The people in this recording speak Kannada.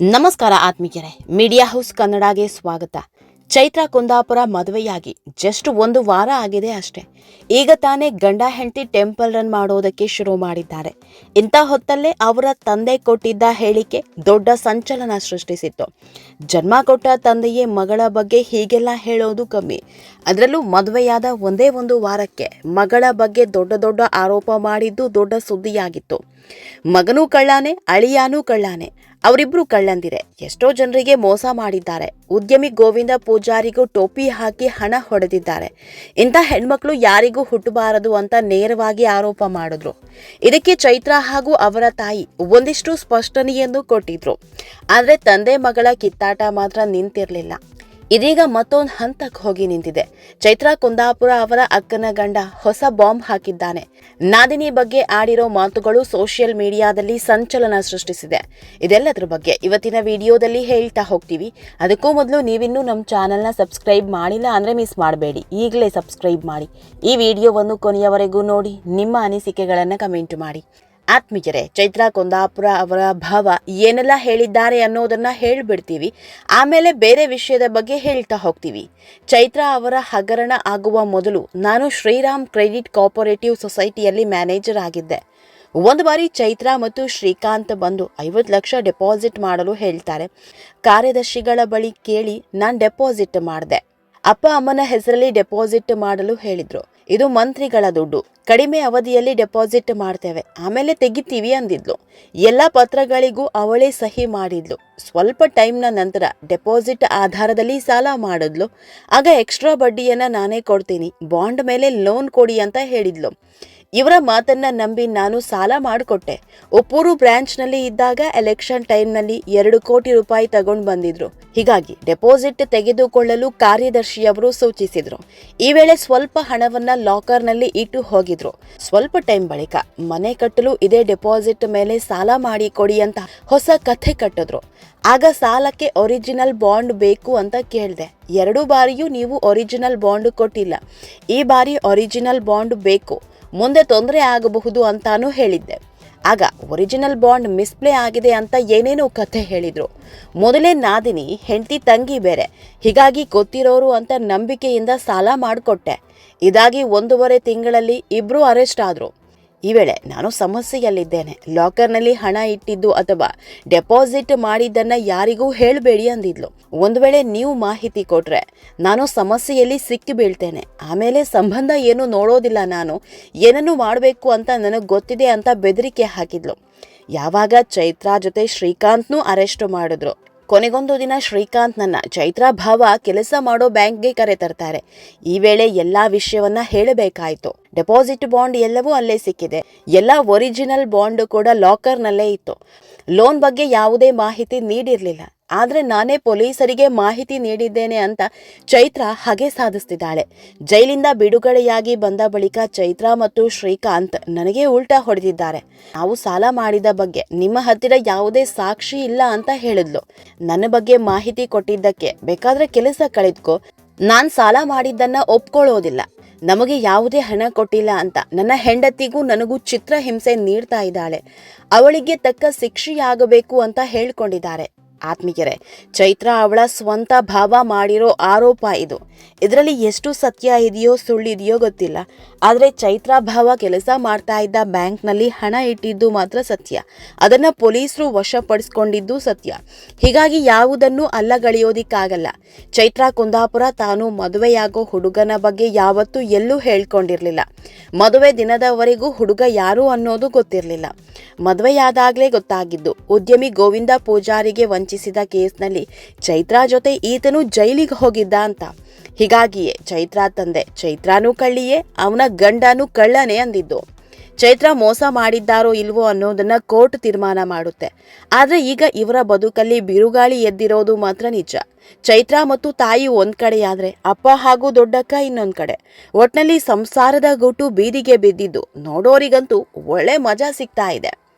ನಮಸ್ಕಾರ ಆತ್ಮೀಯರೇ, ಮೀಡಿಯಾ ಹೌಸ್ ಕನ್ನಡಗೆ ಸ್ವಾಗತ. ಚೈತ್ರ ಕುಂದಾಪುರ ಮದುವೆಯಾಗಿ ಜಸ್ಟ್ ಒಂದು ವಾರ ಆಗಿದೆ ಅಷ್ಟೇ. ಈಗ ತಾನೇ ಗಂಡ ಹೆಂಡತಿ ಟೆಂಪಲ್ ರನ್ ಮಾಡೋದಕ್ಕೆ ಶುರು ಮಾಡಿದ್ದಾರೆ. ಇಂಥ ಹೊತ್ತಲ್ಲೇ ಅವರ ತಂದೆ ಕೊಟ್ಟಿದ್ದ ಹೇಳಿಕೆ ದೊಡ್ಡ ಸಂಚಲನ ಸೃಷ್ಟಿಸಿತ್ತು. ಜನ್ಮ ಕೊಟ್ಟ ತಂದೆಯೇ ಮಗಳ ಬಗ್ಗೆ ಹೀಗೆಲ್ಲ ಹೇಳೋದು ಕಮ್ಮಿ. ಅದರಲ್ಲೂ ಮದುವೆಯಾದ ಒಂದೇ ಒಂದು ವಾರಕ್ಕೆ ಮಗಳ ಬಗ್ಗೆ ದೊಡ್ಡ ದೊಡ್ಡ ಆರೋಪ ಮಾಡಿದ್ದು ದೊಡ್ಡ ಸುದ್ದಿಯಾಗಿತ್ತು. ಮಗನೂ ಕಳ್ಳಾನೆ, ಅಳಿಯಾನೂ ಕಳ್ಳಾನೆ. ಅವರಿಬ್ರು ಕಳ್ಳಂದಿರೆ. ಎಷ್ಟೋ ಜನರಿಗೆ ಮೋಸ ಮಾಡಿದ್ದಾರೆ. ಉದ್ಯಮಿ ಗೋವಿಂದ ಪೂಜಾರಿಗೂ ಟೋಪಿ ಹಾಕಿ ಹಣ ಹೊಡೆದಿದ್ದಾರೆ. ಇಂಥ ಹೆಣ್ಮಕ್ಳು ಯಾರಿಗೂ ಹುಟ್ಟಬಾರದು ಅಂತ ನೇರವಾಗಿ ಆರೋಪ ಮಾಡಿದ್ರು. ಇದಕ್ಕೆ ಚೈತ್ರ ಹಾಗೂ ಅವರ ತಾಯಿ ಒಂದಿಷ್ಟು ಸ್ಪಷ್ಟನೆಯನ್ನು ಕೊಟ್ಟಿದ್ರು. ಆದರೆ ತಂದೆ ಮಗಳ ಕಿತ್ತಾಟ ಮಾತ್ರ ನಿಂತಿರ್ಲಿಲ್ಲ. ಇದೀಗ ಮತ್ತೊಂದು ಹಂತಕ್ಕೆ ಹೋಗಿ ನಿಂತಿದೆ. ಚೈತ್ರಾ ಕುಂದಾಪುರ ಅವರ ಅಕ್ಕನ ಗಂಡ ಹೊಸ ಬಾಂಬ್ ಹಾಕಿದ್ದಾನೆ. ನಾದಿನಿ ಬಗ್ಗೆ ಆಡಿರೋ ಮಾತುಗಳು ಸೋಷಿಯಲ್ ಮೀಡಿಯಾದಲ್ಲಿ ಸಂಚಲನ ಸೃಷ್ಟಿಸಿದೆ. ಇದೆಲ್ಲದರ ಬಗ್ಗೆ ಇವತ್ತಿನ ವಿಡಿಯೋದಲ್ಲಿ ಹೇಳ್ತಾ ಹೋಗ್ತೀವಿ. ಅದಕ್ಕೂ ಮೊದಲು ನೀವಿನ್ನೂ ನಮ್ಮ ಚಾನೆಲ್ನ ಸಬ್ಸ್ಕ್ರೈಬ್ ಮಾಡಿಲ್ಲ ಅಂದರೆ ಮಿಸ್ ಮಾಡಬೇಡಿ. ಈಗಲೇ ಸಬ್ಸ್ಕ್ರೈಬ್ ಮಾಡಿ. ಈ ವಿಡಿಯೋವನ್ನು ಕೊನೆಯವರೆಗೂ ನೋಡಿ, ನಿಮ್ಮ ಅನಿಸಿಕೆಗಳನ್ನು ಕಮೆಂಟ್ ಮಾಡಿ. ಆತ್ಮೀಯರೇ, ಚೈತ್ರಾ ಕುಂದಾಪುರ ಅವರ ಭಾವ ಏನೆಲ್ಲ ಹೇಳಿದ್ದಾರೆ ಅನ್ನೋದನ್ನ ಹೇಳ್ಬಿಡ್ತೀವಿ. ಆಮೇಲೆ ಬೇರೆ ವಿಷಯದ ಬಗ್ಗೆ ಹೇಳ್ತಾ ಹೋಗ್ತೀವಿ. ಚೈತ್ರಾ ಅವರ ಹಗರಣ ಆಗುವ ಮೊದಲು ನಾನು ಶ್ರೀರಾಮ್ ಕ್ರೆಡಿಟ್ ಕೋಪರೇಟಿವ್ ಸೊಸೈಟಿಯಲ್ಲಿ ಮ್ಯಾನೇಜರ್ ಆಗಿದ್ದೆ. ಒಂದು ಬಾರಿ ಚೈತ್ರಾ ಮತ್ತು ಶ್ರೀಕಾಂತ್ ಬಂದು ಐವತ್ತು ಲಕ್ಷ ಡೆಪಾಸಿಟ್ ಮಾಡಲು ಹೇಳ್ತಾರೆ. ಕಾರ್ಯದರ್ಶಿಗಳ ಬಳಿ ಕೇಳಿ ನಾನು ಡೆಪಾಸಿಟ್ ಮಾಡಿದೆ. ಅಪ್ಪ ಅಮ್ಮನ ಹೆಸರಲ್ಲಿ ಡೆಪಾಸಿಟ್ ಮಾಡಲು ಹೇಳಿದ್ರು. ಇದು ಮಂತ್ರಿಗಳ ದುಡ್ಡು. ಕಡಿಮೆ ಅವಧಿಯಲ್ಲಿ ಡೆಪಾಸಿಟ್ ಮಾಡ್ತೇವೆ. ಆಮೇಲೆ ತೆಗಿತೀವಿ ಅಂದಿದ್ಲು. ಎಲ್ಲ ಪತ್ರಗಳಿಗೂ ಅವಳೇ ಸಹಿ ಮಾಡಿದ್ಲು. ಸ್ವಲ್ಪ ಟೈಮ್ನ ನಂತರ ಡೆಪಾಸಿಟ್ ಆಧಾರದಲ್ಲಿ ಸಾಲ ಮಾಡಿದ್ಲು. ಆಗ ಎಕ್ಸ್ಟ್ರಾ ಬಡ್ಡಿಯನ್ನ ನಾನೇ ಕೊಡ್ತೀನಿ. ಬಾಂಡ್ ಮೇಲೆ ಲೋನ್ ಕೊಡಿ ಅಂತ ಹೇಳಿದ್ಲು. ಇವರ ಮಾತನ್ನ ನಂಬಿ ನಾನು ಸಾಲ ಮಾಡಿಕೊಟ್ಟೆ. ಒಪ್ಪೂರು ಬ್ರಾಂಚ್ನಲ್ಲಿ ಇದ್ದಾಗ ಎಲೆಕ್ಷನ್ ಟೈಮ್ನಲ್ಲಿ ಎರಡು ಕೋಟಿ ರೂಪಾಯಿ ತಗೊಂಡು ಬಂದಿದ್ರು. ಹೀಗಾಗಿ ಡೆಪಾಸಿಟ್ ತೆಗೆದುಕೊಳ್ಳಲು ಕಾರ್ಯದರ್ಶಿಯವರು ಸೂಚಿಸಿದ್ರು. ಈ ವೇಳೆ ಸ್ವಲ್ಪ ಹಣವನ್ನ ಲಾಕರ್ನಲ್ಲಿ ಇಟ್ಟು ಹೋಗಿದ್ರು. ಸ್ವಲ್ಪ ಟೈಮ್ ಬಳಿಕ ಮನೆ ಕಟ್ಟಲು ಇದೇ ಡೆಪಾಸಿಟ್ ಮೇಲೆ ಸಾಲ ಮಾಡಿ ಕೊಡಿ ಅಂತ ಹೊಸ ಕಥೆ ಕಟ್ಟಿದ್ರು. ಆಗ ಸಾಲಕ್ಕೆ ಒರಿಜಿನಲ್ ಬಾಂಡ್ ಬೇಕು ಅಂತ ಕೇಳಿದೆ. ಎರಡು ಬಾರಿಯೂ ನೀವು ಒರಿಜಿನಲ್ ಬಾಂಡ್ ಕೊಟ್ಟಿಲ್ಲ. ಈ ಬಾರಿ ಒರಿಜಿನಲ್ ಬಾಂಡ್ ಬೇಕು. ಮುಂದೆ ತೊಂದರೆ ಆಗಬಹುದು ಅಂತಾನೂ ಹೇಳಿದ್ದೆ. ಆಗ ಒರಿಜಿನಲ್ ಬಾಂಡ್ ಮಿಸ್ಪ್ಲೇ ಆಗಿದೆ ಅಂತ ಏನೇನೋ ಕಥೆ ಹೇಳಿದ್ರು. ಮೊದಲೇ ನಾದಿನಿ, ಹೆಂಡತಿ, ತಂಗಿ ಬೇರೆ. ಹೀಗಾಗಿ ಗೊತ್ತಿರೋರು ಅಂತ ನಂಬಿಕೆಯಿಂದ ಸಾಲ ಮಾಡಿಕೊಟ್ಟೆ. ಇದಾಗಿ ಒಂದೂವರೆ ತಿಂಗಳಲ್ಲಿ ಇಬ್ರು ಅರೆಸ್ಟ್ ಆದ್ರು. ಈ ವೇಳೆ ನಾನು ಸಮಸ್ಯೆಯಲ್ಲಿದ್ದೇನೆ. ಲಾಕರ್ನಲ್ಲಿ ಹಣ ಇಟ್ಟಿದ್ದು ಅಥವಾ ಡೆಪಾಸಿಟ್ ಮಾಡಿದ್ದನ್ನು ಯಾರಿಗೂ ಹೇಳಬೇಡಿ ಅಂದಿದ್ಲು. ಒಂದು ವೇಳೆ ನೀವು ಮಾಹಿತಿ ಕೊಟ್ರೆ ನಾನು ಸಮಸ್ಯೆಯಲ್ಲಿ ಸಿಕ್ಕಿ ಬೀಳ್ತೇನೆ. ಆಮೇಲೆ ಸಂಬಂಧ ಏನು ನೋಡೋದಿಲ್ಲ ನಾನು. ಏನನ್ನು ಮಾಡಬೇಕು ಅಂತ ನನಗೆ ಗೊತ್ತಿದೆ ಅಂತ ಬೆದರಿಕೆ ಹಾಕಿದ್ಲು. ಯಾವಾಗ ಚೈತ್ರಾ ಜೊತೆ ಶ್ರೀಕಾಂತ್ನೂ ಅರೆಸ್ಟ್ ಮಾಡಿದ್ರು. ಕೊನೆಗೊಂದು ದಿನ ಶ್ರೀಕಾಂತ್ ನನ್ನ ಚೈತ್ರಾ ಭಾವ ಕೆಲಸ ಮಾಡೋ ಬ್ಯಾಂಕ್ಗೆ ಕರೆ ತರ್ತಾರೆ. ಈ ವೇಳೆ ಎಲ್ಲಾ ವಿಷಯವನ್ನ ಹೇಳಬೇಕಾಯಿತು. ಡೆಪಾಸಿಟ್ ಬಾಂಡ್ ಎಲ್ಲವೂ ಅಲ್ಲೇ ಸಿಕ್ಕಿದೆ. ಎಲ್ಲ ಒರಿಜಿನಲ್ ಬಾಂಡ್ ಕೂಡ ಲಾಕರ್ನಲ್ಲೇ ಇತ್ತು. ಲೋನ್ ಬಗ್ಗೆ ಯಾವುದೇ ಮಾಹಿತಿ ನೀಡಿರಲಿಲ್ಲ. ಆದರೆ ನಾನೇ ಪೊಲೀಸರಿಗೆ ಮಾಹಿತಿ ನೀಡಿದ್ದೇನೆ ಅಂತ ಚೈತ್ರ ಹಾಗೆ ಸಾಧಿಸ್ತಿದ್ದಾಳೆ. ಜೈಲಿಂದ ಬಿಡುಗಡೆಯಾಗಿ ಬಂದ ಬಳಿಕ ಚೈತ್ರ ಮತ್ತು ಶ್ರೀಕಾಂತ್ ನನಗೆ ಉಲ್ಟಾ ಹೊಡೆದಿದ್ದಾರೆ. ನಾವು ಸಾಲ ಮಾಡಿದ ಬಗ್ಗೆ ನಿಮ್ಮ ಹತ್ತಿರ ಯಾವುದೇ ಸಾಕ್ಷಿ ಇಲ್ಲ ಅಂತ ಹೇಳಿದ್ಲು. ನನ್ನ ಬಗ್ಗೆ ಮಾಹಿತಿ ಕೊಟ್ಟಿದ್ದಕ್ಕೆ ಬೇಕಾದ್ರೆ ಕೆಲಸ ಕಳೆದ್ಕೊ. ನಾನು ಸಾಲ ಮಾಡಿದ್ದನ್ನ ಒಪ್ಕೊಳ್ಳೋದಿಲ್ಲ. ನಮಗೆ ಯಾವುದೇ ಹಣ ಕೊಟ್ಟಿಲ್ಲ ಅಂತ ನನ್ನ ಹೆಂಡತಿಗೂ ನನಗೂ ಚಿತ್ರ ಹಿಂಸೆ ನೀಡ್ತಾ ಇದ್ದಾಳೆ. ಅವಳಿಗೆ ತಕ್ಕ ಶಿಕ್ಷೆಯಾಗಬೇಕು ಅಂತ ಹೇಳ್ಕೊಂಡಿದ್ದಾರೆ. ಆತ್ಮೀಯರೇ, ಚೈತ್ರ ಅವಳ ಸ್ವಂತ ಭಾವ ಮಾಡಿರೋ ಆರೋಪ ಇದು. ಇದರಲ್ಲಿ ಎಷ್ಟು ಸತ್ಯ ಇದೆಯೋ ಸುಳ್ಳಿದೆಯೋ ಗೊತ್ತಿಲ್ಲ. ಆದರೆ ಚೈತ್ರ ಭಾವ ಕೆಲಸ ಮಾಡ್ತಾ ಇದ್ದ ಬ್ಯಾಂಕ್ನಲ್ಲಿ ಹಣ ಇಟ್ಟಿದ್ದು ಮಾತ್ರ ಸತ್ಯ. ಅದನ್ನು ಪೊಲೀಸರು ವಶಪಡಿಸ್ಕೊಂಡಿದ್ದು ಸತ್ಯ. ಹೀಗಾಗಿ ಯಾವುದನ್ನು ಅಲ್ಲಗಳೆಯೋದಿಕ್ಕಾಗಲ್ಲ ಚೈತ್ರ ಕುಂದಾಪುರ ತಾನು ಮದುವೆಯಾಗೋ ಹುಡುಗನ ಬಗ್ಗೆ ಯಾವತ್ತೂ ಎಲ್ಲೂ ಹೇಳ್ಕೊಂಡಿರಲಿಲ್ಲ. ಮದುವೆ ದಿನದವರೆಗೂ ಹುಡುಗ ಯಾರು ಅನ್ನೋದು ಗೊತ್ತಿರಲಿಲ್ಲ. ಮದುವೆಯಾದಾಗಲೇ ಗೊತ್ತಾಗಿದ್ದು, ಉದ್ಯಮಿ ಗೋವಿಂದ ಪೂಜಾರಿಗೆ ವಂಚಿಸಿದ ಕೇಸ್ನಲ್ಲಿ ಚೈತ್ರಾ ಜೊತೆ ಈತನು ಜೈಲಿಗೆ ಹೋಗಿದ್ದ ಅಂತ. ಹೀಗಾಗಿಯೇ ಚೈತ್ರಾ ತಂದೆ ಚೈತ್ರಾನೂ ಕಳ್ಳಿಯೇ, ಅವನ ಗಂಡನೂ ಕಳ್ಳನೇ ಅಂದಿದ್ದು. ಚೈತ್ರ ಮೋಸ ಮಾಡಿದ್ದಾರೋ ಇಲ್ವೋ ಅನ್ನೋದನ್ನ ಕೋರ್ಟ್ ತೀರ್ಮಾನ ಮಾಡುತ್ತೆ. ಆದ್ರೆ ಈಗ ಇವರ ಬದುಕಲ್ಲಿ ಬಿರುಗಾಳಿ ಎದ್ದಿರೋದು ಮಾತ್ರ ನಿಜ. ಚೈತ್ರ ಮತ್ತು ತಾಯಿ ಒಂದ್ ಕಡೆಯಾದ್ರೆ ಅಪ್ಪ ಹಾಗೂ ದೊಡ್ಡಕ್ಕ ಇನ್ನೊಂದ್ ಕಡೆ. ಒಟ್ನಲ್ಲಿ ಸಂಸಾರದ ಗುಟ್ಟು ಬೀದಿಗೆ ಬಿದ್ದಿದ್ದು ನೋಡೋರಿಗಂತೂ ಒಳ್ಳೆ ಮಜಾ ಸಿಗ್ತಾ ಇದೆ.